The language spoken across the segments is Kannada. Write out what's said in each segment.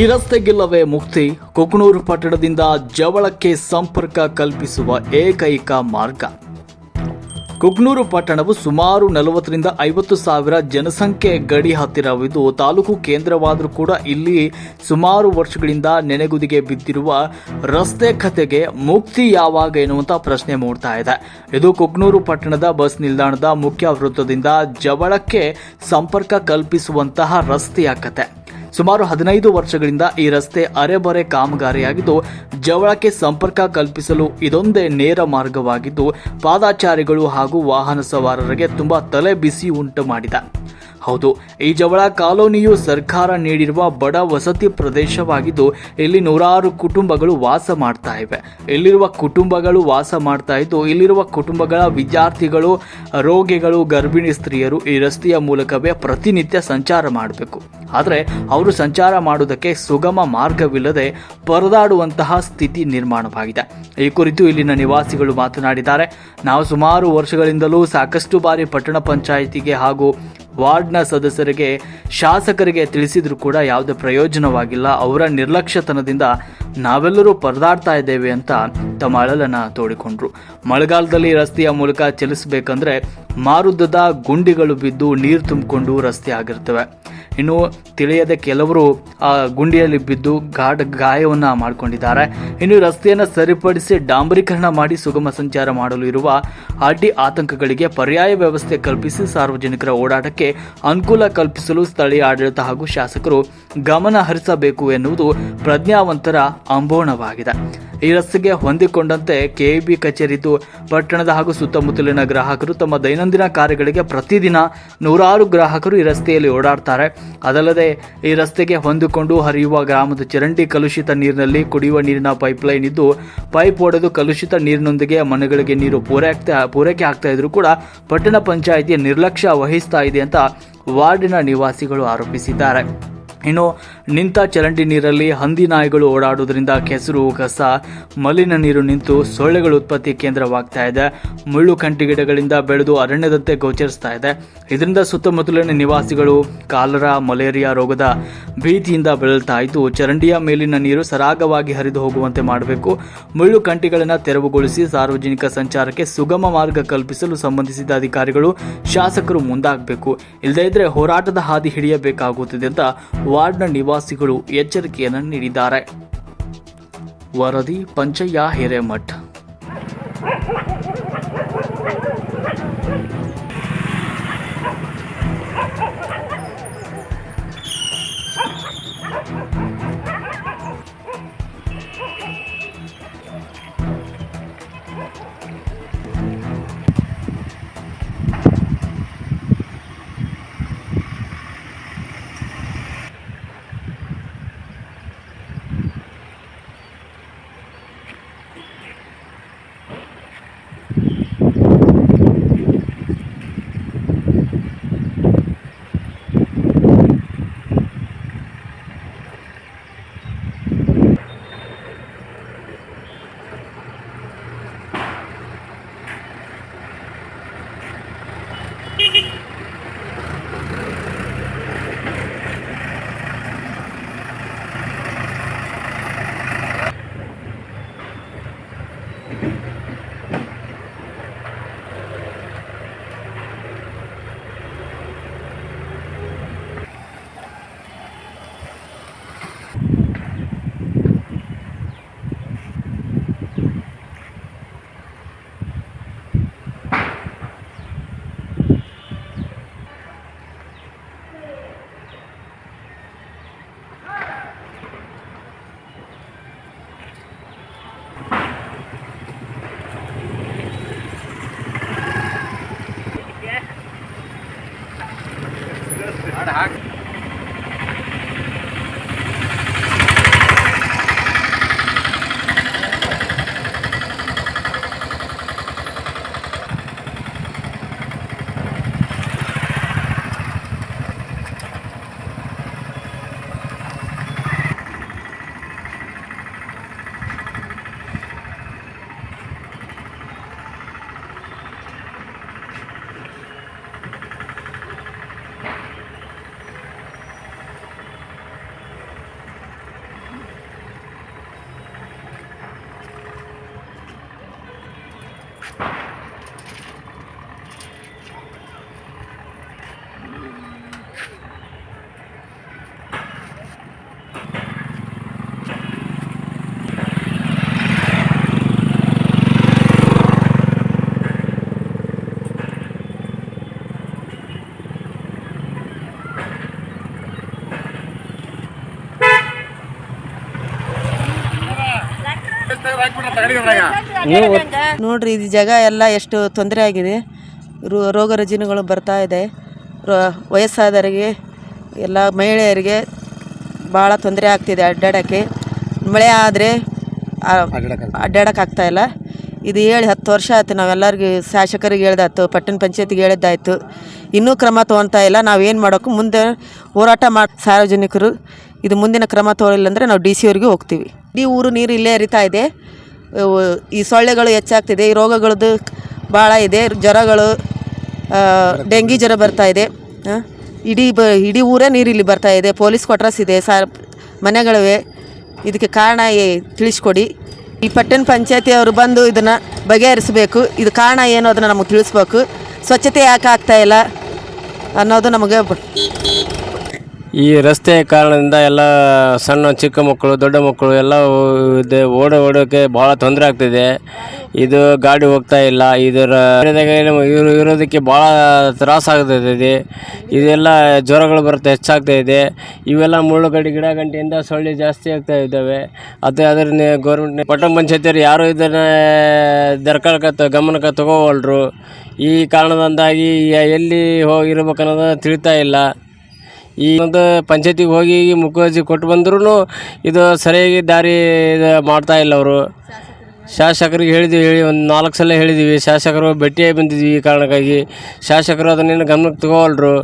ಈ ರಸ್ತೆಗಿಲ್ಲವೇ ಮುಕ್ತಿ? ಕುಕ್ನೂರು ಪಟ್ಟಣದಿಂದ ಜವಳಕ್ಕೆ ಸಂಪರ್ಕ ಕಲ್ಪಿಸುವ ಏಕೈಕ ಮಾರ್ಗ. ಕುಕ್ನೂರು ಪಟ್ಟಣವು ಸುಮಾರು ನಲವತ್ತರಿಂದ ಐವತ್ತು ಸಾವಿರ ಜನಸಂಖ್ಯೆ ಗಡಿ ಹತ್ತಿರವಿದ್ದು, ತಾಲೂಕು ಕೇಂದ್ರವಾದರೂ ಕೂಡ ಇಲ್ಲಿ ಸುಮಾರು ವರ್ಷಗಳಿಂದ ನೆನೆಗುದಿಗೆ ಬಿದ್ದಿರುವ ರಸ್ತೆ ಕಥೆಗೆ ಮುಕ್ತಿ ಯಾವಾಗ ಎನ್ನುವಂತ ಪ್ರಶ್ನೆ ಮೂಡ್ತಾ ಇದೆ. ಇದು ಕುಕ್ನೂರು ಪಟ್ಟಣದ ಬಸ್ ನಿಲ್ದಾಣದ ಮುಖ್ಯ ವೃತ್ತದಿಂದ ಜವಳಕ್ಕೆ ಸಂಪರ್ಕ ಕಲ್ಪಿಸುವಂತಹ ರಸ್ತೆಯ ಕತೆ. ಸುಮಾರು ಹದಿನೈದು ವರ್ಷಗಳಿಂದ ಈ ರಸ್ತೆ ಅರೆಬರೆ ಕಾಮಗಾರಿಯಾಗಿದ್ದು, ಜವಳಕ್ಕೆ ಸಂಪರ್ಕ ಕಲ್ಪಿಸಲು ಇದೊಂದೇ ನೇರ ಮಾರ್ಗವಾಗಿದ್ದು, ಪಾದಾಚಾರಿಗಳು ಹಾಗೂ ವಾಹನ ಸವಾರರಿಗೆ ತುಂಬಾ ತಲೆ ಬಿಸಿ ಉಂಟು ಮಾಡಿದೆ. ಹೌದು, ಈ ಜವಳ ಕಾಲೋನಿಯು ಸರ್ಕಾರ ನೀಡಿರುವ ಬಡ ವಸತಿ ಪ್ರದೇಶವಾಗಿದ್ದು, ಇಲ್ಲಿ ನೂರಾರು ಕುಟುಂಬಗಳು ವಾಸ ಮಾಡ್ತಾ ಇವೆ. ಇಲ್ಲಿರುವ ಕುಟುಂಬಗಳು ವಾಸ ಮಾಡ್ತಾ ಇದ್ದು, ಇಲ್ಲಿರುವ ಕುಟುಂಬಗಳ ವಿದ್ಯಾರ್ಥಿಗಳು, ರೋಗಿಗಳು, ಗರ್ಭಿಣಿ ಸ್ತ್ರೀಯರು ಈ ರಸ್ತೆಯ ಮೂಲಕವೇ ಪ್ರತಿನಿತ್ಯ ಸಂಚಾರ ಮಾಡಬೇಕು. ಆದರೆ, ಅವರು ಸಂಚಾರ ಮಾಡುವುದಕ್ಕೆ ಸುಗಮ ಮಾರ್ಗವಿಲ್ಲದೆ ಪರದಾಡುವಂತಹ ಸ್ಥಿತಿ ನಿರ್ಮಾಣವಾಗಿದೆ. ಈ ಕುರಿತು ಇಲ್ಲಿನ ನಿವಾಸಿಗಳು ಮಾತನಾಡಿದ್ದಾರೆ. ನಾವು ಸುಮಾರು ವರ್ಷಗಳಿಂದಲೂ ಸಾಕಷ್ಟು ಬಾರಿ ಪಟ್ಟಣ ಪಂಚಾಯಿತಿಗೆ ಹಾಗೂ ವಾರ್ಡ್ನ ಸದಸ್ಯರಿಗೆ ಶಾಸಕರಿಗೆ ತಿಳಿಸಿದರೂ ಕೂಡ ಯಾವುದೇ ಪ್ರಯೋಜನವಾಗಿಲ್ಲ. ಅವರ ನಿರ್ಲಕ್ಷ್ಯತನದಿಂದ ನಾವೆಲ್ಲರೂ ಪರದಾಡ್ತಾ ಇದ್ದೇವೆ ಅಂತ ತಮ್ಮ ಅಳಲನ್ನ ತೋಡಿಕೊಂಡ್ರು. ಮಳೆಗಾಲದಲ್ಲಿ ರಸ್ತೆಯ ಮೂಲಕ ಚಲಿಸಬೇಕಂದ್ರೆ ಮಾರುದ್ದದ ಗುಂಡಿಗಳು ಬಿದ್ದು ನೀರು ತುಂಬಿಕೊಂಡು ರಸ್ತೆ ಆಗಿರ್ತವೆ. ಇನ್ನು ತಿಳಿಯದೆ ಕೆಲವರು ಆ ಗುಂಡಿಯಲ್ಲಿ ಬಿದ್ದು ಗಾಢ ಗಾಯವನ್ನ ಮಾಡಿಕೊಂಡಿದ್ದಾರೆ. ಇನ್ನು ರಸ್ತೆಯನ್ನು ಸರಿಪಡಿಸಿ ಡಾಂಬರೀಕರಣ ಮಾಡಿ ಸುಗಮ ಸಂಚಾರ ಮಾಡಲು ಇರುವ ಅಡ್ಡಿ ಆತಂಕಗಳಿಗೆ ಪರ್ಯಾಯ ವ್ಯವಸ್ಥೆ ಕಲ್ಪಿಸಿ ಸಾರ್ವಜನಿಕರ ಓಡಾಟಕ್ಕೆ ಅನುಕೂಲ ಕಲ್ಪಿಸಲು ಸ್ಥಳೀಯ ಆಡಳಿತ ಹಾಗೂ ಶಾಸಕರು ಗಮನ ಹರಿಸಬೇಕು ಎನ್ನುವುದು ಪ್ರಜ್ಞಾವಂತರ ಅಂಬೋಣವಾಗಿದೆ. ಈ ರಸ್ತೆಗೆ ಹೊಂದಿಕೊಂಡಂತೆ ಕೆಇಬಿ ಕಚೇರಿದ್ದು ಪಟ್ಟಣದ ಹಾಗೂ ಸುತ್ತಮುತ್ತಲಿನ ಗ್ರಾಹಕರು ತಮ್ಮ ದೈನಂದಿನ ಕಾರ್ಯಗಳಿಗೆ ಪ್ರತಿದಿನ ನೂರಾರು ಗ್ರಾಹಕರು ಈ ರಸ್ತೆಯಲ್ಲಿ ಓಡಾಡ್ತಾರೆ. ಅದಲ್ಲದೆ ಈ ರಸ್ತೆಗೆ ಹೊಂದಿಕೊಂಡು ಹರಿಯುವ ಗ್ರಾಮದ ಚರಂಡಿ ಕಲುಷಿತ ನೀರಿನಲ್ಲಿ ಕುಡಿಯುವ ನೀರಿನ ಪೈಪ್ಲೈನ್ ಇದ್ದು, ಪೈಪ್ ಒಡೆದು ಕಲುಷಿತ ನೀರಿನೊಂದಿಗೆ ಮನೆಗಳಿಗೆ ನೀರು ಪೂರೈಕೆ ಪೂರೈಕೆ ಆಗ್ತಾ ಇದ್ರೂ ಕೂಡ ಪಟ್ಟಣ ಪಂಚಾಯಿತಿ ನಿರ್ಲಕ್ಷ್ಯ ವಹಿಸ್ತಾ ಇದೆ ಅಂತ ವಾರ್ಡಿನ ನಿವಾಸಿಗಳು ಆರೋಪಿಸಿದ್ದಾರೆ. ಇನ್ನು ನಿಂತ ಚರಂಡಿ ನೀರಲ್ಲಿ ಹಂದಿ ನಾಯಿಗಳು ಓಡಾಡುವುದರಿಂದ ಕೆಸರು, ಕಸ, ಮಲಿನ ನೀರು ನಿಂತು ಸೊಳ್ಳೆಗಳ ಉತ್ಪತ್ತಿ ಕೇಂದ್ರವಾಗ್ತಾ ಇದೆ. ಮುಳ್ಳು ಕಂಟಿ ಗಿಡಗಳಿಂದ ಬೆಳೆದು ಅರಣ್ಯದಂತೆ ಗೋಚರಿಸ್ತಾ ಇದೆ. ಇದರಿಂದ ಸುತ್ತಮುತ್ತಲಿನ ನಿವಾಸಿಗಳು ಕಾಲರ, ಮಲೇರಿಯಾ ರೋಗದ ಭೀತಿಯಿಂದ ಬಳಲ್ತಾ ಇದ್ದು, ಚರಂಡಿಯ ಮೇಲಿನ ನೀರು ಸರಾಗವಾಗಿ ಹರಿದು ಹೋಗುವಂತೆ ಮಾಡಬೇಕು. ಮುಳ್ಳು ಕಂಟಿಗಳನ್ನು ತೆರವುಗೊಳಿಸಿ ಸಾರ್ವಜನಿಕ ಸಂಚಾರಕ್ಕೆ ಸುಗಮ ಮಾರ್ಗ ಕಲ್ಪಿಸಲು ಸಂಬಂಧಿಸಿದ ಅಧಿಕಾರಿಗಳು, ಶಾಸಕರು ಮುಂದಾಗಬೇಕು. ಇಲ್ಲದೇ ಇದ್ರೆ ಹೋರಾಟದ ಹಾದಿ ಹಿಡಿಯಬೇಕಾಗುತ್ತದೆ ಅಂತ ವಾರ್ಡ್ನ ನಿವಾಸಿಗಳು ಎಚ್ಚರಿಕೆಯನ್ನು ನೀಡಿದ್ದಾರೆ. ವರದಿ ಪಂಚಯ್ಯ ಹಿರೇಮಠ್. ನೋಡ್ರಿ ಇದು ಜಾಗ ಎಲ್ಲ ಎಷ್ಟು ತೊಂದರೆ ಆಗಿದೆ. ರೋಗ ರುಜಿನಗಳು ಬರ್ತಾ ಇದೆ. ವಯಸ್ಸಾದವರಿಗೆ, ಎಲ್ಲ ಮಹಿಳೆಯರಿಗೆ ಭಾಳ ತೊಂದರೆ ಆಗ್ತಿದೆ ಅಡ್ಡಾಡೋಕ್ಕೆ. ಮಳೆ ಆದರೆ ಅಡ್ಡಾಡೋಕ್ಕಾಗ್ತಾ ಇಲ್ಲ. ಇದು ಹೇಳಿ ಹತ್ತು ವರ್ಷ ಆಯ್ತು ನಾವೆಲ್ಲರಿಗೂ ಶಾಸಕರಿಗೆ ಹೇಳ್ದಾಯ್ತು, ಪಟ್ಟಣ ಪಂಚಾಯತಿಗೆ ಹೇಳಿದ್ದಾಯ್ತು. ಇನ್ನೂ ಕ್ರಮ ತೊಗೊತಾ ಇಲ್ಲ. ನಾವು ಏನು ಮಾಡೋಕ್ಕೂ ಮುಂದೆ ಹೋರಾಟ ಮಾಡಿ, ಸಾರ್ವಜನಿಕರು, ಇದು ಮುಂದಿನ ಕ್ರಮ ತೊಗೊಳಿಲ್ಲ ಅಂದರೆ ನಾವು ಡಿ ಸಿ ಅವ್ರಿಗೆ ಹೋಗ್ತೀವಿ. ಇಡೀ ಊರು ನೀರು ಇಲ್ಲೇ ಹರಿತಾ ಇದೆ. ಈ ಸೊಳ್ಳೆಗಳು ಹೆಚ್ಚಾಗ್ತಿದೆ, ಈ ರೋಗಗಳದ್ದು ಭಾಳ ಇದೆ, ಜ್ವರಗಳು ಡೆಂಗಿ ಜ್ವರ ಬರ್ತಾ ಇದೆ. ಇಡೀ ಬ, ಇಡೀ ಊರೇ ನೀರು ಇಲ್ಲಿ ಬರ್ತಾ ಇದೆ, ಪೊಲೀಸ್ ಕ್ವಾರ್ಟರ್ಸ್ ಇದೆ ಸಾರ್ ಮನೆಗಳಿವೆ. ಇದಕ್ಕೆ ಕಾರಣ ತಿಳಿಸ್ಕೊಡಿ. ಈ ಪಟ್ಟಣ ಪಂಚಾಯತಿ ಅವರು ಬಂದು ಇದನ್ನು ಬಗೆಹರಿಸಬೇಕು. ಇದು ಕಾರಣ ಏನು ಅದನ್ನು ನಮಗೆ ತಿಳಿಸ್ಬೇಕು. ಸ್ವಚ್ಛತೆ ಯಾಕೆ ಆಗ್ತಾಯಿಲ್ಲ ಅನ್ನೋದು ನಮಗೆ ಈ ರಸ್ತೆ ಕಾರಣದಿಂದ ಎಲ್ಲ ಸಣ್ಣ ಚಿಕ್ಕ ಮಕ್ಕಳು, ದೊಡ್ಡ ಮಕ್ಕಳು ಎಲ್ಲ ಇದೆ ಓಡ ಓಡೋಕ್ಕೆ ಭಾಳ ತೊಂದರೆ ಆಗ್ತಿದೆ. ಇದು ಗಾಡಿ ಹೋಗ್ತಾ ಇಲ್ಲ. ಇದರ ಇರೋ ಇರೋದಕ್ಕೆ ಭಾಳ ತ್ರಾಸಾಗ್ತದೆ ಇದೆಲ್ಲ ಜ್ವರಗಳು ಬರುತ್ತೆ, ಹೆಚ್ಚಾಗ್ತಾ ಇದೆ. ಇವೆಲ್ಲ ಮುಳ್ಳುಗಡ್ಡೆ ಗಿಡ ಗಂಟೆಯಿಂದ ಸೊಳ್ಳೆ ಜಾಸ್ತಿ ಆಗ್ತಾ ಇದ್ದಾವೆ. ಅದು ಅದರಿಂದ ಗೌರ್ಮೆಂಟ್ ಪಟ್ಟಣ ಪಂಚಾಯತಿಯವರು ಯಾರು ಇದನ್ನು ತ- ಗಮನಕ್ಕೆ ತಗೋವಲ್ರು ಈ ಕಾರಣದಿಂದಾಗಿ ಎಲ್ಲಿ ಹೋಗಿರ್ಬೇಕು ತಿಳಿತಾ ಇಲ್ಲ. ಈ ಒಂದು ಪಂಚಾಯತಿಗೆ ಹೋಗಿ ಮುಖರ್ಜಿ ಕೊಟ್ಟು ಬಂದ್ರೂ ಇದು ಸರಿಯಾಗಿ ದಾರಿ ಮಾಡ್ತಾ ಇಲ್ಲ ಅವರು. ಶಾಸಕರಿಗೆ ಹೇಳಿದ್ವಿ, ಹೇಳಿ ಒಂದು ನಾಲ್ಕು ಸಲ ಹೇಳಿದ್ದೀವಿ ಶಾಸಕರು ಭೇಟಿಯಾಗಿ ಬಂದಿದ್ವಿ ಈ ಕಾರಣಕ್ಕಾಗಿ. ಶಾಸಕರು ಅದನ್ನೇನು ಗಮನಕ್ಕೆ ತಗೋವಲ್ರು.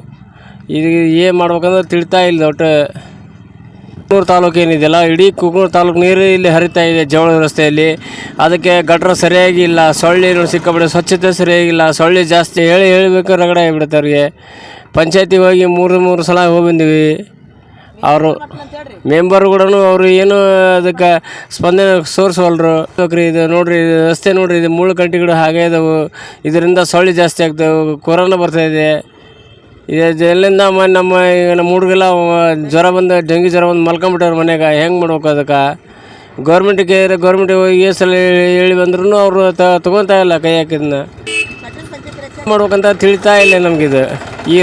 ಇದು ಏನು ಮಾಡ್ಬೇಕಂದ್ರೆ ತಿಳಿತಾ ಇಲ್ಲ ಒಟ್ಟು. ಕುಕ್ನೂರು ತಾಲೂಕು ಏನಿದೆಯಲ್ಲ ಇಡೀ ಕುಕ್ನೂರು ತಾಲೂಕು ನೀರು ಇಲ್ಲಿ ಹರಿತಾ ಇದೆ ಜವಳ ರಸ್ತೆಯಲ್ಲಿ. ಅದಕ್ಕೆ ಗಟ್ರ ಸರಿಯಾಗಿ ಇಲ್ಲ, ಸೊಳ್ಳೆ ಸಿಕ್ಕಾಪಟ್ಟೆ ಸ್ವಚ್ಛತೆ ಸರಿಯಾಗಿಲ್ಲ ಸೊಳ್ಳೆ ಜಾಸ್ತಿ ಹೇಳಿ ಹೇಳಬೇಕು ರಗಡ ಆಗಿಬಿಡುತ್ತೆ ಅವ್ರಿಗೆ. ಪಂಚಾಯತಿ ಹೋಗಿ ಮೂರು ಮೂರು ಸಲ ಹೋಗಿ ಬಂದೀವಿ ಅವರು ಮೆಂಬರ್ ಕೂಡ ಅವರು ಏನು ಅದಕ್ಕೆ ಸ್ಪಂದನೆ ಸೋರಿಸವಲ್ರು. ಬೇಕ್ರಿ ಇದು ನೋಡ್ರಿ, ಇದು ರಸ್ತೆ ನೋಡ್ರಿ, ಇದು ಮುಳ್ಳು ಕಂಟಿಗಳು ಹಾಗೆ ಇದಾವೆ. ಇದರಿಂದ ಸೊಳ್ಳೆ ಜಾಸ್ತಿ ಆಗ್ತವೆ, ಕೊರೋನಾ ಬರ್ತಾ ಇದೆ. ಎಲ್ಲಿಂದ ನಮ್ಮ ಈಗ ನಮ್ಮ ಹುಡುಗೆಲ್ಲ ಜ್ವರ ಬಂದು, ಡೆಂಗ್ಯೂ ಜ್ವರ ಬಂದು ಮಲ್ಕೊಂಬಿಟ್ಟವ್ರು ಮನೆಗೆ ಹೆಂಗೆ ಮಾಡ್ಬೇಕು ಅದಕ್ಕೆ? ಗೌರ್ಮೆಂಟಿಗೆ ಗೌರ್ಮೆಂಟಿಗೆ ಹೋಗಿ ಎಸ್ ಸಲ ಹೇಳಿ ಬಂದ್ರೂ ಅವರು ತಗೊತಾ ಇಲ್ಲ ಕೈ ಹಾಕಿದ್ನ. ಮಾಡ್ಬೇಕಂತ ತಿಳಿತಾ ಇಲ್ಲ ನಮಗಿದು ಈ